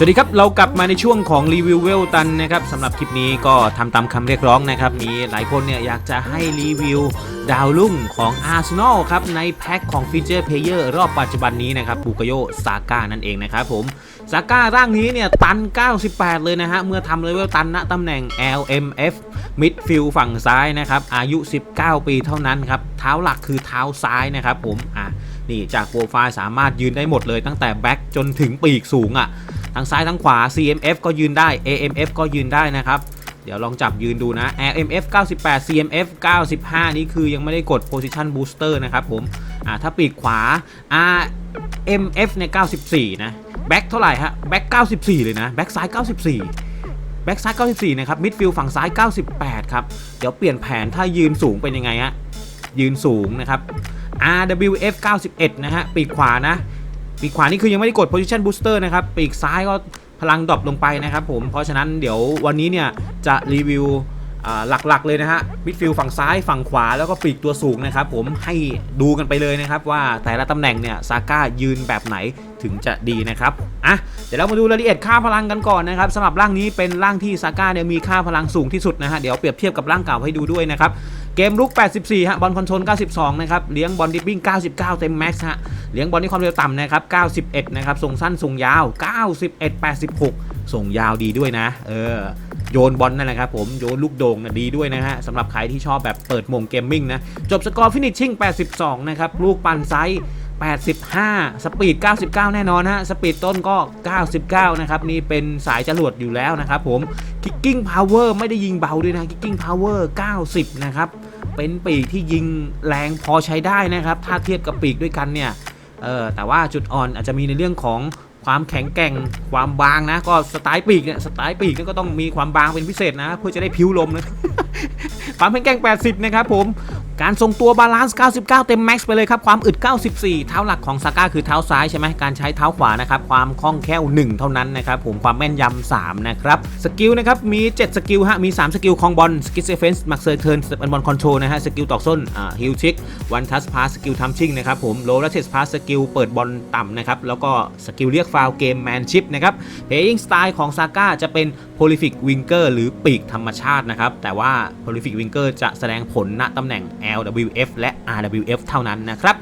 สวัสดีครับ เรากลับมาในช่วงของรีวิวเวลตันนะครับสำหรับคลิปนี้ก็ทำตามคำเรียกร้องนะครับ มีหลายคนเนี่ยอยากจะให้รีวิวดาวรุ่งของ Arsenal ครับ ในแพ็คของฟีเจอร์เพลเยอร์รอบปัจจุบันนี้นะครับบูกโยซาก้านั่นเองนะครับผมซาก้าร่างนี้เนี่ย ตัน 98 เลยนะฮะ เมื่อทำเลเวลตันณตำแหน่ง LMF มิดฟิลฝั่งซ้ายนะครับ อายุ 19 ปีเท่านั้นครับ เท้าหลักคือเท้าซ้ายนะครับผมอะนี่จากโปรไฟล์สามารถยืนได้หมดเลยตั้งแต่แบ็กจนถึงปีกสูงอะ ทั้งซ้ายทั้งขวา CMF ก็ยืนได้ AMF ก็ยืนได้นะครับเดี๋ยวลองจับยืนดูนะ LMF 98 CMF 95 นี่คือยังไม่ได้กด Position Booster นะครับผม อ่า ถ้าปีกขวา RMF เนี่ย94 นะ แบ็คเท่าไหร่ฮะ แบ็ค94 เลยนะ แบ็คซ้าย 94 แบ็คซ้าย 94 นะครับ มิดฟิลฝั่งซ้าย 98 ครับ เดี๋ยวเปลี่ยนแผนถ้ายืนสูงเป็นยังไงฮะ ยืนสูงนะครับ RWF 91 นะฮะ ปีกขวานะ ปีกขวานี่คือยังไม่ได้กด position booster นะครับ ปีกซ้ายก็พลังดรอปลงไปนะครับผม เพราะฉะนั้นเดี๋ยววันนี้เนี่ยจะรีวิวหลักๆเลยนะฮะ มิดฟิลฝั่งซ้ายฝั่งขวาแล้วก็ปีกตัวสูงนะครับผมให้ดูกันไปเลยนะครับว่าแต่ละตำแหน่งเนี่ยซาก้ายืนแบบไหนถึงจะดีนะครับ อะ เดี๋ยวเรามาดูรายละเอียดค่าพลังกันก่อนนะครับสำหรับร่างนี้เป็นร่างที่ซาก้าเนี่ยมีค่าพลังสูงที่สุดนะฮะ เดี๋ยวเปรียบเทียบกับร่างเก่าให้ดูด้วยนะครับ เกมลุก 84 ฮะ บอลคอนโทรล 92 นะครับ เลี้ยงบอลดิปปิ้ง99 เต็มแม็กซ์ฮะ เลี้ยงบอลที่ความเร็วต่ำนะครับ 91 นะครับ ส่งสั้น ส่งยาว 91 86 ส่งยาวดีด้วยนะ เออ โยนบอลนั่นแหละครับผม โยนลูกโด่งนะดีด้วยนะฮะสำหรับใครที่ชอบแบบเปิดมงเกมมิ่งนะ จบสกอร์ฟินิชชิ่ง 82 นะครับ ลูกปันไซส์85 สปีด 99 แน่นอนฮะ สปีดต้นก็ 99 นะครับ นี่เป็นสายจรวดอยู่แล้วนะครับผม คิกกิ้งพาวเวอร์ไม่ได้ยิงเบาด้วยนะ คิกกิ้งพาวเวอร์ 90 นะครับ เป็นปีกที่ยิงแรงพอใช้ได้นะครับ ถ้าเทียบกับปีกด้วยกันเนี่ยเออแต่ว่าจุดอ่อนอาจจะมีในเรื่องของความแข็งแกร่งความบางนะ ก็สไตล์ปีกเนี่ยสไตล์ปีกก็ต้องมีความบางเป็นพิเศษนะ เพื่อจะได้พิ้วลมนะ ความแข็งแกร่ง 80 นะครับผม การทรงตัวบาลานซ์ 99 เต็มแม็กซ์ไปเลยครับ ความอึด 94 เท้าหลักของซาก้าคือเท้าซ้ายใช่ไหมการใช้เท้าขวานะครับ ความคล่องแคล่ว 1 เท่านั้นนะครับ ผมความแม่นยำ 3 นะครับ สกิลนะครับ มี 7 สกิลฮะ มี 3 สกิลคองบอล สกิลเซฟเฟนส์มักเซอร์เทิร์นบอลคอนโทรลนะฮะ สกิลตอกส้นอ่าฮิลชิกวันทัสพาสสกิลทัมชิ่งนะครับผมโลและเทสพาสสกิลเปิดบอลต่ำนะครับแล้วก็สกิลเรียกฟาวเกมแมนชิพนะครับเพย์ i ิ g สไตล์ของซาก้าจะเป็น prolific winger หรือปีกธรรมชาตินะครับแต่ว่า prolific winger จะแสดงผลณตำแหน่ง LWF และ RWF เท่านั้นนะครับ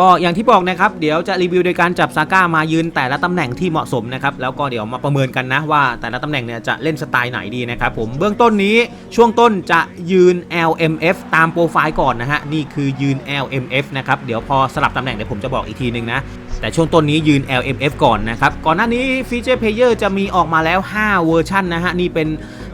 ก็อย่างที่บอกนะครับ เดี๋ยวจะรีวิวโดยการจับซาก้ามายืนแต่ละตำแหน่งที่เหมาะสมนะครับ แล้วก็เดี๋ยวมาประเมินกันนะว่าแต่ละตำแหน่งเนี่ยจะเล่นสไตล์ไหนดีนะครับผมเบื้องต้นนี้ช่วงต้นจะยืน LMF ตามโปรไฟล์ก่อนนะฮะนี่คือยืน LMF นะครับเดี๋ยวพอสลับตำแหน่งเดี๋ยวผมจะบอกอีกทีหนึ่งนะแต่ช่วงต้นนี้ยืน LMF ก่อนนะครับก่อนหน้านี้ฟีเจอร์เพลเยอร์จะมีออกมาแล้ว 5 เวอร์ชันนะฮะนี่เป็น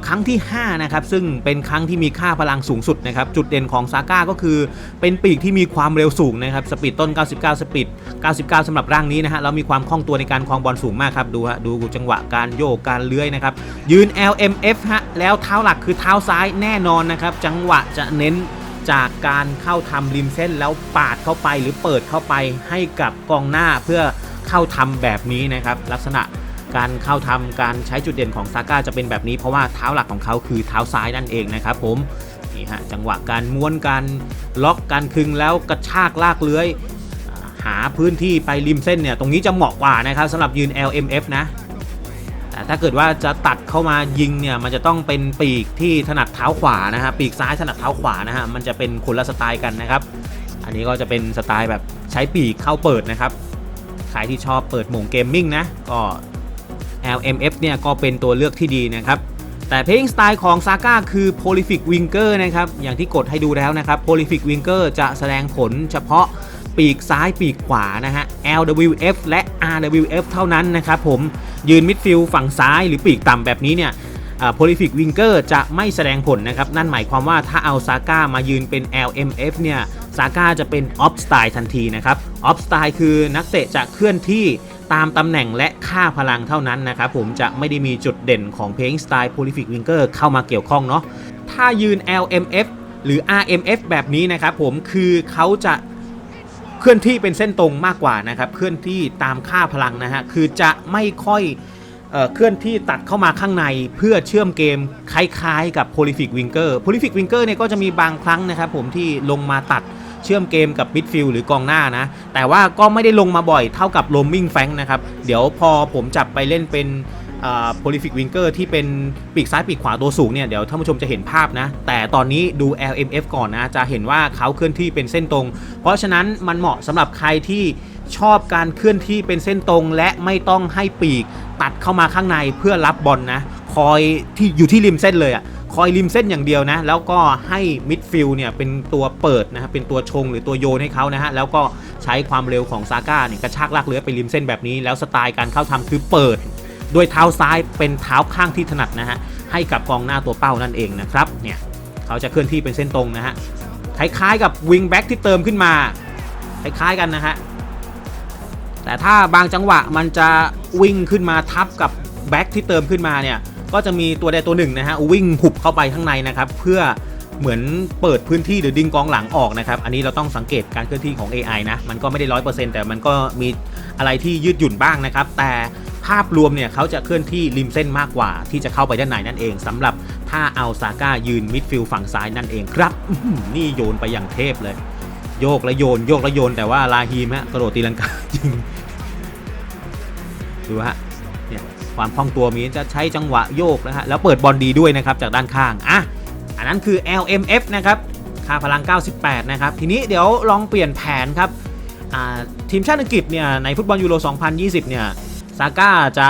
ครั้งที่5นะครับซึ่งเป็นครั้งที่มีค่าพลังสูงสุดนะครับจุดเด่นของซาก้าก็คือ เป็นปีกที่มีความเร็วสูงนะครับสปีดต้น 99 สปีด 99สำหรับร่างนี้นะฮะแล้วมีความคล่องตัวในการคลองบอลสูงมากครับดูฮะดูจังหวะการโยกการเลื้อยนะครับยืน LMF ฮะแล้วเท้าหลักคือเท้าซ้ายแน่นอนนะครับจังหวะจะเน้นจากการเข้าทำริมเส้นแล้วปาดเข้าไปหรือเปิดเข้าไปให้กับกองหน้าเพื่อเข้าทำแบบนี้นะครับลักษณะ การเข้าทำการใช้จุดเด่นของซาก้าจะเป็นแบบนี้เพราะว่าเท้าหลักของเขาคือเท้าซ้ายนั่นเองนะครับผมนี่ฮะจังหวะการม้วนการล็อกการคึงแล้วกระชากลากเลื้อย หาพื้นที่ไปริมเส้นเนี่ยตรงนี้จะเหมาะกว่านะครับสำหรับยืน LMF นะแต่ถ้าเกิดว่าจะตัดเข้ามายิงเนี่ยมันจะต้องเป็นปีกที่ถนัดเท้าขวานะฮะปีกซ้ายถนัดเท้าขวานะฮะมันจะเป็นคนละสไตล์กันนะครับ อันนี้ก็จะเป็นสไตล์แบบใช้ปีกเข้าเปิดนะครับใครที่ชอบเปิดหมงเกมมิ่งนะก็ LMF เนี่ยก็เป็นตัวเลือกที่ดีนะครับ แต่เพลงสไตล์ของซาก้าคือ Prolific Winger นะครับ อย่างที่กดให้ดูแล้วนะครับ Prolific Winger จะแสดงผลเฉพาะปีกซ้ายปีกขวานะฮะ LWF และ RWF เท่านั้นนะครับผมยืนมิดฟิลด์ฝั่งซ้ายหรือปีกต่ำแบบนี้เนี่ยโพลิฟิกวิงเกอร์จะไม่แสดงผลนะครับ นั่นหมายความว่าถ้าเอาซาก้ามายืนเป็น LMF เนี่ยซาก้าจะเป็นออฟสไตล์ทันทีนะครับออฟสไตล์คือนักเตะจะเคลื่อนที่ ตามตำแหน่งและค่าพลังเท่านั้นนะครับผมจะไม่ได้มีจุดเด่นของเพลงสไตล์โพลิฟิกวิงเกอร์เข้ามาเกี่ยวข้องเนาะถ้ายืน LMF หรือ RMF แบบนี้นะครับผมคือเขาจะเคลื่อนที่เป็นเส้นตรงมากกว่านะครับเคลื่อนที่ตามค่าพลังนะฮะคือจะไม่ค่อยเอ่อเคลื่อนที่ตัดเข้ามาข้างในเพื่อเชื่อมเกมคล้ายๆกับ Prolific Winger Prolific Winger เนี่ยก็จะมีบางครั้งนะครับผมที่ลงมาตัด เชื่อมเกมกับมิดฟิลหรือกองหน้านะ แต่ว่าก็ไม่ได้ลงมาบ่อยเท่ากับโรมมิงแฟงนะครับ เดี๋ยวพอผมจับไปเล่นเป็นโพลิฟิกวิงเกอร์ที่เป็นปีกซ้ายปีกขวาตัวสูงเนี่ย เดี๋ยวท่านผู้ชมจะเห็นภาพนะ แต่ตอนนี้ดู LMF ก่อนนะ จะเห็นว่าเขาเคลื่อนที่เป็นเส้นตรง เพราะฉะนั้นมันเหมาะสำหรับใครที่ชอบการเคลื่อนที่เป็นเส้นตรง และไม่ต้องให้ปีกตัดเข้ามาข้างในเพื่อรับบอลนะคอยที่อยู่ที่ริมเส้นเลยอะ่ะ คอยริมเส้นอย่างเดียวนะ แล้วก็ให้มิดฟิลเนี่ยเป็นตัวเปิดนะครับเป็นตัวชงหรือตัวโยนให้เขานะฮะ แล้วก็ใช้ความเร็วของซาก้าเนี่ยกระชากลากเลื้อยไปริมเส้นแบบนี้ แล้วสไตล์การเข้าทำคือเปิดด้วยเท้าซ้ายเป็นเท้าข้างที่ถนัดนะฮะ ให้กับกองหน้าตัวเป้านั่นเองนะครับ เนี่ยเขาจะเคลื่อนที่เป็นเส้นตรงนะฮะ คล้ายๆกับวิงแบ็กที่เติมขึ้นมา คล้ายๆกันนะฮะ แต่ถ้าบางจังหวะมันจะวิ่งขึ้นมาทับกับแบ็กที่เติมขึ้นมาเนี่ย ก็จะมีตัวใดตัวหนึ่งนะฮะวิ่งหุบเข้าไปข้างในนะครับเพื่อเหมือนเปิดพื้นที่หรือดึงกองหลังออกนะครับ อันนี้เราต้องสังเกตการเคลื่อนที่ของ AI นะ มันก็ไม่ได้ร้อยเปอร์เซ็นต์แต่มันก็มีอะไรที่ยืดหยุ่นบ้างนะครับ แต่ภาพรวมเนี่ยเขาจะเคลื่อนที่ริมเส้นมากกว่า ที่จะเข้าไปด้านในนั่นเองสำหรับถ้าเอาซาก้ายืนมิดฟิลด์ฝั่งซ้ายนั่นเองครับนี่โยนไปอย่างเทพเลย โยกและโยน โยกและโยน แต่ว่าลาฮีมฮะกระโดดตีลังกายิงดูฮะ ความคล่องตัวมีจะใช้จังหวะโยกนะฮะแล้วเปิดบอลดีด้วยนะครับจากด้านข้างอะอันนั้นคือ LMF นะครับค่าพลัง 98 นะครับ ทีนี้เดี๋ยวลองเปลี่ยนแผนครับทีมชาติอังกฤษเนี่ยในฟุตบอลยูโร 2020 เนี่ยซาก้าจะ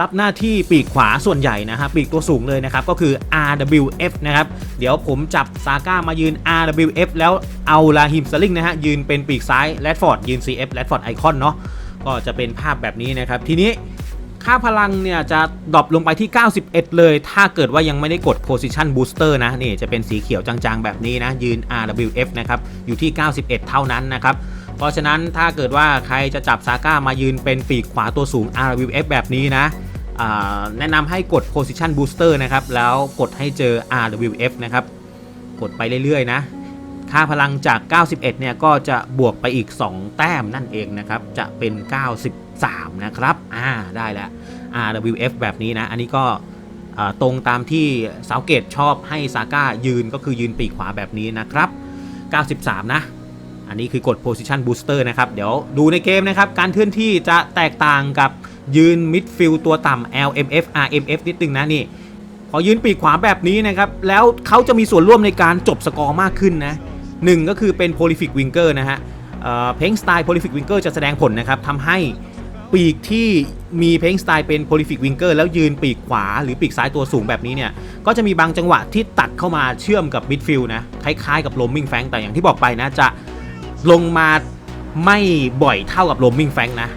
รับหน้าที่ปีกขวาส่วนใหญ่นะฮะปีกตัวสูงเลยนะครับ ก็คือ RWF นะครับ เดี๋ยวผมจับซาก้ามายืน RWF แล้วเอาลาฮิมสลิงนะฮะ ยืนเป็นปีกซ้ายแรดฟอร์ดยืน CF แรดฟอร์ดไอคอนเนาะก็จะเป็นภาพแบบนี้นะครับ ทีนี้ ค่าพลังเนี่ยจะดรอปลงไปที่ 91 เลย ถ้าเกิดว่ายังไม่ได้กด Position Booster นะ นี่จะเป็นสีเขียวจางๆ แบบนี้นะ ยืน RWF นะครับ อยู่ที่ 91 เท่านั้นนะครับ เพราะฉะนั้นถ้าเกิดว่าใครจะจับซาก้ามายืนเป็นปีกขวาตัวสูง RWF แบบนี้นะแนะนำให้กด position booster นะครับ แล้วกดให้เจอ RWF นะครับ กดไปเรื่อยๆ นะ ค่าพลังจาก 91 เนี่ยก็จะบวกไปอีก 2 แต้มนั่นเองนะครับ จะเป็น 93 นะครับ อ่า ได้แล้ว RWF แบบนี้นะ อันนี้ก็ตรงตามที่สาเกตชอบให้ซาก้ายืนก็คือยืนปีกขวาแบบนี้นะครับ 93 นะ อันนี้คือกด position booster นะครับ เดี๋ยวดูในเกมนะครับ การเคลื่อนที่จะแตกต่างกับยืนมิดฟิลตัวต่ำ LMF RMF นิดนึงนะนี่พอยืนปีกขวาแบบนี้นะครับ แล้วเขาจะมีส่วนร่วมในการจบสกอร์มากขึ้นนะ หนึ่งก็คือเป็น prolific winger นะฮะเพลงสไตล์ prolific winger จะแสดงผลนะครับทำให้ปีกที่มีเพลงสไตล์เป็น prolific winger แล้วยืนปีกขวาหรือปีกซ้ายตัวสูงแบบนี้เนี่ย ก็จะมีบางจังหวะที่ตัดเข้ามาเชื่อมกับมิดฟิลด์นะ คล้ายๆกับโรมมิงแฟงแต่อย่างที่บอกไปนะ จะลงมาไม่บ่อยเท่ากับโรมมิงแฟงนะ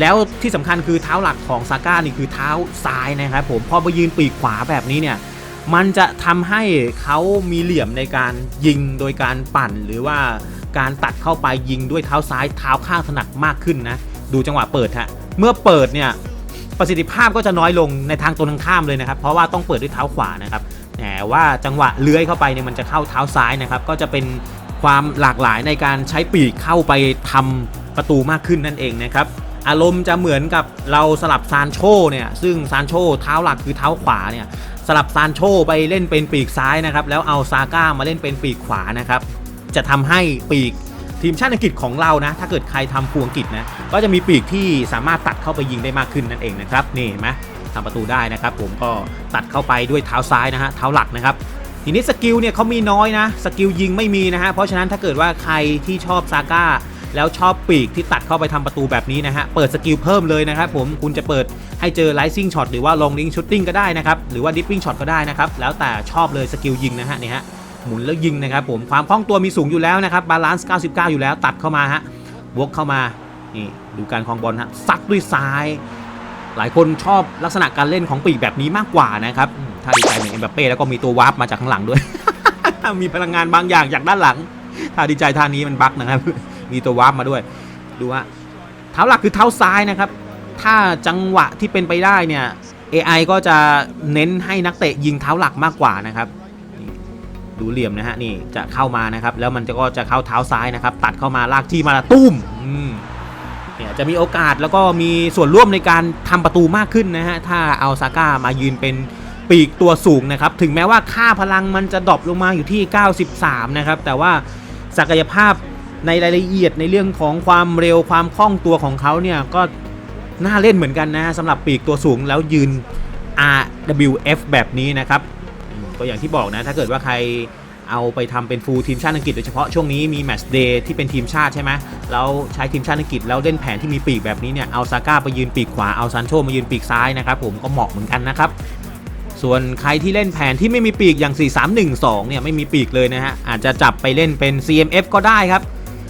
แล้วที่สำคัญคือเท้าหลักของซาก้านี่คือเท้าซ้ายนะครับผมพอไปยืนปีกขวาแบบนี้เนี่ย มันจะทำให้เขามีเหลี่ยมในการยิงโดยการปั่น หรือว่าการตัดเข้าไปยิงด้วยเท้าซ้ายเท้าข้างถนัดมากขึ้นนะ ดูจังหวะเปิดฮะเมื่อเปิดเนี่ยประสิทธิภาพก็จะน้อยลงในทางตรงข้ามเลยนะครับ เพราะว่าต้องเปิดด้วยเท้าขวานะครับแต่ว่าจังหวะเลื้อยเข้าไปเนี่ยมันจะเข้าเท้าซ้ายนะครับ ก็จะเป็นความหลากหลายในการใช้ปีกเข้าไปทำประตูมากขึ้นนั่นเองนะครับอารมณ์จะเหมือนกับเราสลับซานโชเนี่ยซึ่งซานโชเท้าหลักคือเท้าขวาเนี่ย สลับซานโชไปเล่นเป็นปีกซ้ายนะครับแล้วเอาซาก้ามาเล่นเป็นปีกขวานะครับจะทำให้ปีกทีมชาติอังกฤษของเรานะ ถ้าเกิดใครทำฟูอังกฤษนะก็จะมีปีกที่สามารถตัดเข้าไปยิงได้มากขึ้นนั่นเองนะครับนี่เห็นไหมทำประตูได้นะครับ ผมก็ตัดเข้าไปด้วยเท้าซ้ายนะฮะเท้าหลักนะครับทีนี้สกิลเนี่ยเขามีน้อยนะสกิลยิงไม่มีนะฮะเพราะฉะนั้นถ้าเกิดว่าใครที่ชอบซาก้า แล้วชอบปีกที่ตัดเข้าไปทำประตูแบบนี้นะฮะ เปิดสกิลเพิ่มเลยนะครับผม คุณจะเปิดให้เจอไลซิ่งช็อตหรือว่าลงลิงชูตติ้งก็ได้นะครับ หรือว่าดิปปิ้งช็อตก็ได้นะครับ แล้วแต่ชอบเลยสกิลยิงนะฮะนี่ฮะ หมุนแล้วยิงนะครับผม ความคล่องตัวมีสูงอยู่แล้วนะครับ บาลานซ์ 99 อยู่แล้ว ตัดเข้ามาฮะ วกเข้ามา นี่ดูการคลองบอลฮะ ซัดด้วยซ้าย หลายคนชอบลักษณะการเล่นของปีกแบบนี้มากกว่านะครับ ถ้าดีใจเหมือนเอ็มบัปเป้แล้วก็มีตัววาร์ปมาจากข้างหลังด้วย มีพลังงานบางอย่างจากด้านหลัง ถ้าดีใจท่านี้มันบั๊กนะครับ มีตัววาร์ปมาด้วย ดูฮะเท้าหลักคือเท้าซ้ายนะครับ ถ้าจังหวะที่เป็นไปได้เนี่ย AI ก็จะเน้นให้นักเตะยิงเท้าหลักมากกว่านะครับดูเหลี่ยมนะฮะนี่จะเข้ามานะครับ แล้วมันจะก็จะเข้าเท้าซ้ายนะครับ ตัดเข้ามาลากที่มาตุ้มอืมเนี่ยจะมีโอกาสแล้วก็มีส่วนร่วมในการทำประตูมากขึ้นนะฮะถ้าเอาซาก้ามายืนเป็นปีกตัวสูงนะครับ ถึงแม้ว่าค่าพลังมันจะดรอปลงมาอยู่ที่ 93 นะครับ แต่ว่าศักยภาพ ในรายละเอียดในเรื่องของความเร็วความคล่องตัวของเขาเนี่ยก็น่าเล่นเหมือนกันนะสำหรับปีกตัวสูงแล้วยืน RWF แบบนี้นะครับก็อย่างที่บอกนะ ถ้าเกิดว่าใครเอาไปทำเป็นฟูลทีมชาติอังกฤษโดยเฉพาะช่วงนี้มีแมตช์เดย์ที่เป็นทีมชาติใช่ไหมแล้วใช้ทีมชาติอังกฤษแล้วเล่นแผนที่มีปีกแบบนี้เนี่ยเอาซาก้าไปยืนปีกขวาเอาซันโชมายืนปีกซ้ายนะครับผมก็เหมาะเหมือนกันนะครับส่วนใครที่เล่นแผนที่ไม่มีปีกอย่าง 4312 เนี่ยไม่มีปีกเลยนะฮะอาจจะจับไปเล่นเป็น CMF ก็ได้ครับ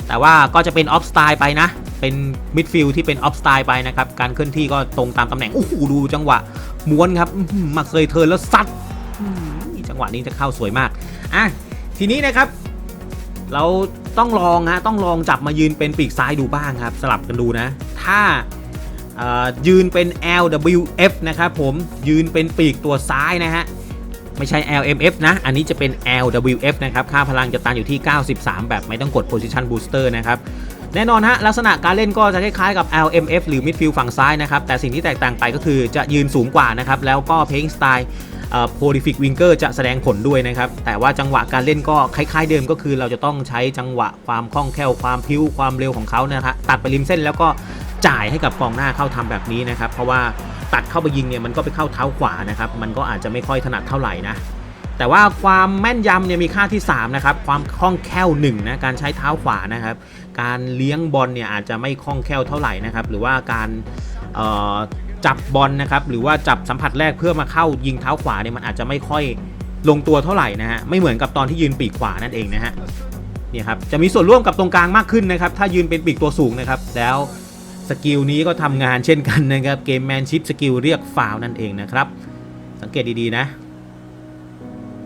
แต่ว่าก็จะเป็นออฟสไตล์ไปนะ เป็นมิดฟิลด์ที่เป็นออฟสไตล์ไปนะครับ การเคลื่อนที่ก็ตรงตามตำแหน่ง โอ้โห ดูจังหวะม้วนครับหือมาเคยเทิร์นแล้วซัดจังหวะนี้จะเข้าสวยมาก อะ ทีนี้นะครับ เราต้องลองฮะ ต้องลองจับมายืนเป็นปีกซ้ายดูบ้างครับ สลับกันดูนะ ถ้ายืนเป็น LWF นะครับผมยืนเป็นปีกตัวซ้ายนะฮะ ไม่ใช่ LMF นะ อันนี้จะเป็น LWF นะครับ ค่าพลังจะตันอยู่ที่ 93 แบบไม่ต้องกด Position Booster นะครับแน่นอนฮะลักษณะการเล่นก็จะคล้ายๆกับ LMF หรือ Midfield ฝั่งซ้ายนะครับ แต่สิ่งที่แตกต่างไปก็คือจะยืนสูงกว่านะครับ แล้วก็ Playing Style เอ่อ Prolific Winger จะแสดงผลด้วยนะครับ แต่ว่าจังหวะการเล่นก็คล้ายๆเดิมก็คือ เราจะต้องใช้จังหวะความคล่องแคล่วความพิ้วความเร็วของเขานะฮะตัดไปริมเส้นแล้วก็จ่ายให้กับกองหน้าเข้าทำแบบนี้นะครับ เพราะว่า ตัดเข้าไปยิงเนี่ยมันก็ไปเข้าเท้าขวานะครับมันก็อาจจะไม่ค่อยถนัดเท่าไหร่นะแต่ว่าความแม่นยำเนี่ยมีค่าที่3นะครับความคล่องแคล่ว1นะการใช้เท้าขวานะครับ การเลี้ยงบอลเนี่ยอาจจะไม่คล่องแคล่วเท่าไหร่นะครับหรือว่าการจับบอลนะครับหรือว่าจับสัมผัสแรกเพื่อมาเข้ายิงเท้าขวาเนี่ยมันอาจจะไม่ค่อยลงตัวเท่าไหร่นะฮะไม่เหมือนกับตอนที่ยืนปีกขวานั่นเองนะฮะเนี่ยครับจะมีส่วนร่วมกับตรงกลางมากขึ้นนะครับถ้ายืนเป็นปีกตัวสูงนะครับแล้ว สกิลนี้ก็ทำงานเช่นกันนะครับเกมแมนชิพสกิลเรียกฟาวนั่นเองนะครับ สังเกตดีๆนะ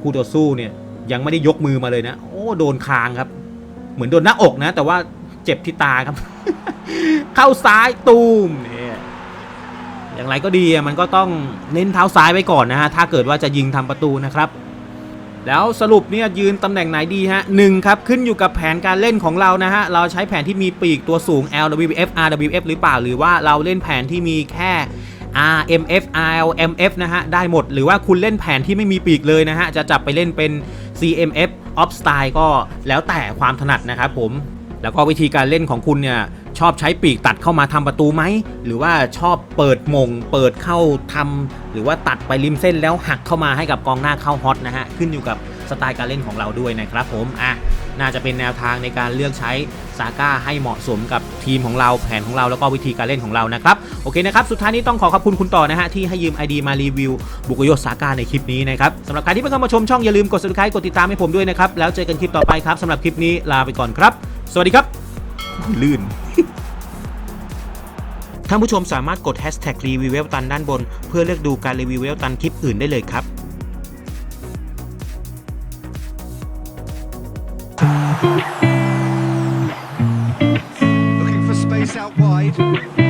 คู่ต่อสู้เนี่ยยังไม่ได้ยกมือมาเลยนะ โอ้โดนคางครับ เหมือนโดนหน้าอกนะ แต่ว่าเจ็บที่ตาครับ เข้าซ้ายตูมเนี่ยอย่างไรก็ดีอะมันก็ต้องเน้นเท้าซ้ายไว้ก่อนนะฮะถ้าเกิดว่าจะยิงทำประตูนะครับ แล้วสรุปเนี่ยยืนตำแหน่งไหนดีฮะหนึ่งครับขึ้นอยู่กับแผนการเล่นของเรานะฮะ เราใช้แผนที่มีปีกตัวสูง LWF RWF หรือเปล่า หรือว่าเราเล่นแผนที่มีแค่ RMF RLMF นะฮะ ได้หมดหรือว่าคุณเล่นแผนที่ไม่มีปีกเลยนะฮะ จะจับไปเล่นเป็น CMF Off Style ก็แล้วแต่ความถนัดนะครับผมแล้วก็วิธีการเล่นของคุณเนี่ย ชอบใช้ปีกตัดเข้ามาทำประตูไหม หรือว่าชอบเปิดมง เปิดเข้าทำหรือว่าตัดไปริมเส้นแล้วหักเข้ามาให้กับกองหน้าเข้าฮอตนะฮะ ขึ้นอยู่กับสไตล์การเล่นของเราด้วยนะครับผม อะ น่าจะเป็นแนวทางในการเลือกใช้ซาก้าให้เหมาะสมกับทีมของเราแผนของเราแล้วก็วิธีการเล่นของเรานะครับ โอเคนะครับ สุดท้ายนี้ต้องขอขอบคุณคุณต่อนะฮะ ที่ให้ยืม ID มารีวิว บุกโยซาก้าในคลิปนี้นะครับสำหรับใครที่เพิ่งเข้ามาชมช่องอย่าลืมกด subscribe กดติดตามให้ผมด้วยนะครับแล้วเจอกันคลิปต่อไปครับสำหรับคลิปนี้ลาไปก่อนครับ สวัสดีครับลื่น ท่านผู้ชมสามารถกดแฮชแท็กรีวิวเวลตันด้านบน เพื่อเลือกดูการรีวิวเวลตันคลิปอื่นได้เลยครับ Looking for space out wide.